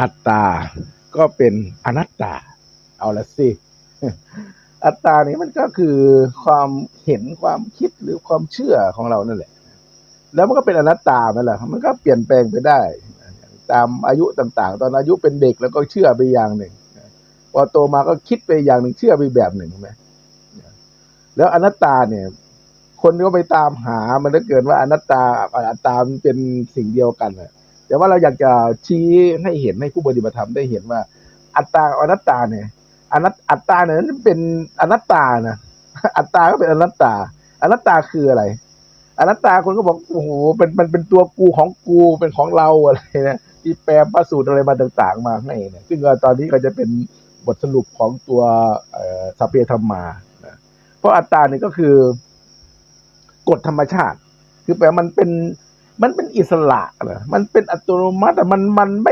อัตตา ก็เป็นอนัตตา เอาละสิ อัตตานี่มันก็คือความเห็นความคิดหรือความเชื่อของเรานั่นแหละ แล้วมันก็เป็นอนัตตาไหมล่ะมันก็เปลี่ยนแปลงไปได้ ตามอายุต่าง ๆ ตอนอายุเป็นเด็กแล้วก็เชื่อไปอย่างหนึ่งพอโตมาก็คิดไปอย่างหนึ่งเชื่อไปแบบหนึ่งใช่ไหมแล้วอนัตตาเนี่ย คนก็ไปตามหามันถ้าเกิดว่าอนัตตาอัตตามันเป็นสิ่งเดียวกันน่ะ แต่ว่าเราอยากจะชี้ให้เห็นให้ผู้ปฏิบัติธรรมได้เห็นว่า อัตตาอนัตตาเนี่ยอนัตอัตตาเนี่ยมันเป็นอนัตตานะอัตตาก็เป็นอนัตตา อนัตตาคืออะไร อนัตตาคนก็บอกโอ้โหเป็นมันเป็นตัวกูของกูเป็นของเราอะไรนะที่แปลพระสูตรอะไรมาต่าง ๆ มาให้เนี่ยซึ่งตอนนี้ก็จะเป็นบทสรุปของตัวสัพเพธรรมาเพราะอัตตาเนี่ยก็คือกฎธรรมชาติ คือแปลมันเป็น มันเป็นอิสระเหรอมันเป็นอัตโนมัติแต่มันมันไม่